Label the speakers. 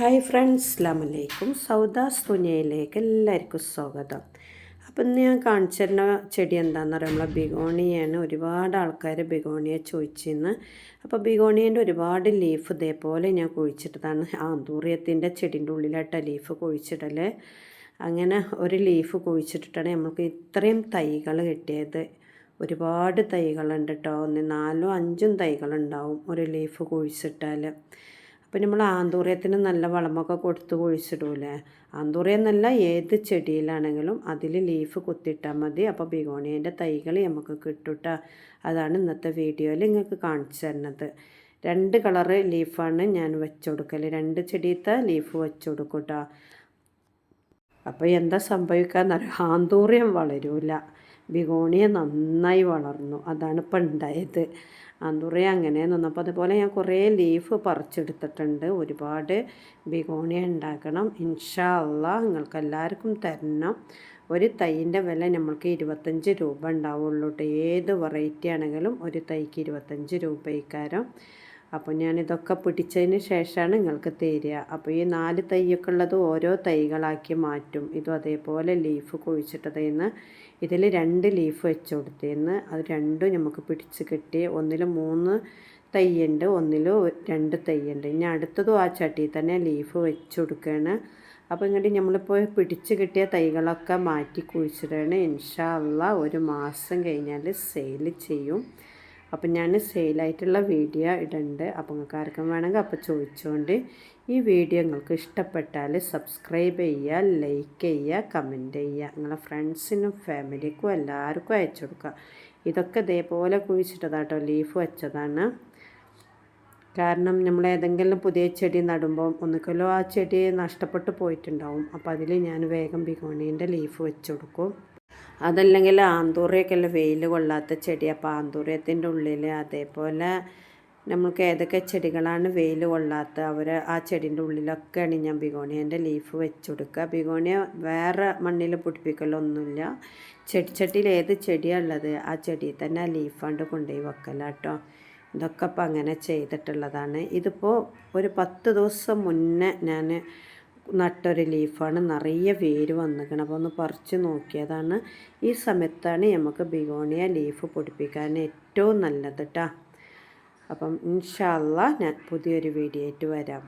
Speaker 1: Hi friends അസ്ലാമലൈക്കും സൗദാസ് തുനിയയിലേക്ക് എല്ലാവർക്കും സ്വാഗതം. അപ്പം ഇന്ന് ഞാൻ കാണിച്ചു തരുന്ന ചെടി എന്താണെന്ന് പറയുക നമ്മളെ ബിഗോണിയാണ് ഒരുപാട് ആൾക്കാർ ബിഗോണിയെ ചോദിച്ചിന്ന് അപ്പോൾ ബിഗോണിയന്റെ ഒരുപാട് ലീഫ് ഇതേപോലെ ഞാൻ കുഴിച്ചിട്ടതാണ്. ആന്തൂറിയത്തിന്റെ ചെടിന്റെ ഉള്ളിലായിട്ടാണ് ലീഫ് കുഴിച്ചിടൽ അങ്ങനെ ഒരു ലീഫ് കുഴിച്ചിട്ടിട്ടാണ് നമുക്ക് ഇത്രയും തൈകൾ കിട്ടിയത്. ഒരുപാട് തൈകളുണ്ട് കേട്ടോ. ഒന്ന് നാലും അഞ്ചും തൈകളുണ്ടാവും ഒരു ലീഫ് കുഴിച്ചിട്ടാൽ അപ്പം നമ്മൾ ആന്തൂറിയത്തിന് നല്ല വളമൊക്കെ കൊടുത്ത് കുഴിച്ചിടൂലേ? ആന്തൂറിയം എന്നല്ല ഏത് ചെടിയിലാണെങ്കിലും അതിൽ ലീഫ് കുത്തിയിട്ടാൽ മതി. അപ്പോൾ ബിഗോണിയന്റെ തൈകൾ നമുക്ക് കിട്ടുട്ട. അതാണ് ഇന്നത്തെ വീഡിയോയിൽ നിങ്ങൾക്ക് കാണിച്ചു തരുന്നത്. രണ്ട് കളറ് ലീഫാണ് ഞാൻ വെച്ചുകൊടുക്കൽ രണ്ട് ചെടിയത്തെ ലീഫ് വെച്ച് കൊടുക്കൂട്ടോ അപ്പോൾ എന്താ സംഭവിക്കാന്നറിയാം? ആന്തൂറിയം വളരൂല. ബിഗോണിയ നന്നായി വളർന്നു. അതാണ് ഇപ്പം ഉണ്ടായത്. അന്തുറേ അങ്ങനെ നിന്നപ്പോൾ അതുപോലെ ഞാൻ കുറേ ലീഫ് പറിച്ചെടുത്തിട്ടുണ്ട്. ഒരുപാട് ബിഗോണിയ ഉണ്ടാക്കണം. ഇൻഷാ അള്ളാ നിങ്ങൾക്ക് എല്ലാവർക്കും തരണം. ഒരു തൈന്റെ വില നമ്മൾക്ക് ഇരുപത്തഞ്ച് രൂപ ഉണ്ടാവുള്ളൂ ഏത് വെറൈറ്റി ആണെങ്കിലും ഒരു തൈക്ക് ഇരുപത്തഞ്ച് രൂപ ഇക്കാരം അപ്പോൾ ഞാനിതൊക്കെ പിടിച്ചതിന് ശേഷമാണ് നിങ്ങൾക്ക് തരിക. അപ്പോൾ ഈ നാല് തൈയൊക്കെ ഉള്ളത് ഓരോ തൈകളാക്കി മാറ്റും. ഇതും അതേപോലെ ലീഫ് കുഴിച്ചിട്ടതെന്ന് ഇതിൽ രണ്ട് ലീഫ് വെച്ച് കൊടുത്തേന്ന് അത് രണ്ടും നമുക്ക് പിടിച്ച് കിട്ടി. ഒന്നിൽ മൂന്ന് തൈയുണ്ട് ഒന്നിൽ രണ്ട് തൈയുണ്ട്. ഇനി അടുത്തതും ആ ചട്ടിയിൽ തന്നെ ലീഫ് വെച്ച് കൊടുക്കുകയാണ്. അപ്പോൾ ഇങ്ങോട്ട് നമ്മളിപ്പോൾ പിടിച്ച് കിട്ടിയ തൈകളൊക്കെ മാറ്റി കുഴിച്ചിടുകയാണ്. ഇൻഷാ ഒരു മാസം കഴിഞ്ഞാൽ സെയിൽ ചെയ്യും. അപ്പം ഞാൻ സെയിലായിട്ടുള്ള വീഡിയോ ഇടുന്നുണ്ട് അപ്പോൾ നിങ്ങൾക്ക് ആർക്കും വേണമെങ്കിൽ അപ്പോൾ ചോദിച്ചുകൊണ്ട് ഈ വീഡിയോ നിങ്ങൾക്ക് ഇഷ്ടപ്പെട്ടാൽ സബ്സ്ക്രൈബ് ചെയ്യുക ലൈക്ക് ചെയ്യുക കമന്റ് ചെയ്യുക. നിങ്ങളുടെ ഫ്രണ്ട്സിനും ഫാമിലിക്കും എല്ലാവർക്കും അയച്ചു കൊടുക്കുക. ഇതൊക്കെ ഇതേപോലെ കുഴിച്ചിട്ടതാട്ടോ ലീഫ് വെച്ചതാണ്. കാരണം നമ്മൾ ഏതെങ്കിലും പുതിയ ചെടി നടുമ്പോൾ ഒന്നുകിലോ ആ ചെടി നഷ്ടപ്പെട്ടു പോയിട്ടുണ്ടാവും. അപ്പോൾ അതിൽ ഞാൻ വേഗം ബിഗോണീന്റെ ലീഫ് വെച്ച് കൊടുക്കും. അതല്ലെങ്കിൽ ആന്തൂറിയൊക്കെ അല്ല വെയിൽ കൊള്ളാത്ത ചെടി. അപ്പോൾ ആന്തൂറിയത്തിന്റെ ഉള്ളിൽ അതേപോലെ നമുക്ക് ഏതൊക്കെ ചെടികളാണ് വെയിൽ കൊള്ളാത്ത അവർ ആ ചെടീന്റെ ഉള്ളിലൊക്കെയാണ് ഞാൻ ബിഗോണിയന്റെ ലീഫ് വെച്ച് കൊടുക്കുക. ബിഗോണിയ വേറെ മണ്ണിൽ പൊടിപ്പിക്കലൊന്നുമില്ല. ചെടിച്ചട്ടിയിൽ ഏത് ചെടിയാണ് ഉള്ളത് ആ ചെടിയിൽ തന്നെ ആ ലീഫാണ്ട് കൊണ്ടുപോയി വെക്കല കേട്ടോ. ഇതൊക്കെ അപ്പം അങ്ങനെ ചെയ്തിട്ടുള്ളതാണ്. ഇതിപ്പോൾ ഒരു പത്ത് ദിവസം മുന്നേ ഞാൻ നട്ടൊരു ലീഫാണ് നിറയെ വേര് വന്നിരിക്കുന്നത് അപ്പോൾ ഒന്ന് പറിച്ച് നോക്കിയതാണ്. ഈ സമയത്താണ് നമുക്ക് ബിഗോണിയ ലീഫ് പൊടിപ്പിക്കാൻ ഏറ്റവും നല്ലത് കേട്ടോ അപ്പം ഇൻഷാല്ല ഞാൻ പുതിയൊരു വീഡിയോ ആയിട്ട് വരാം.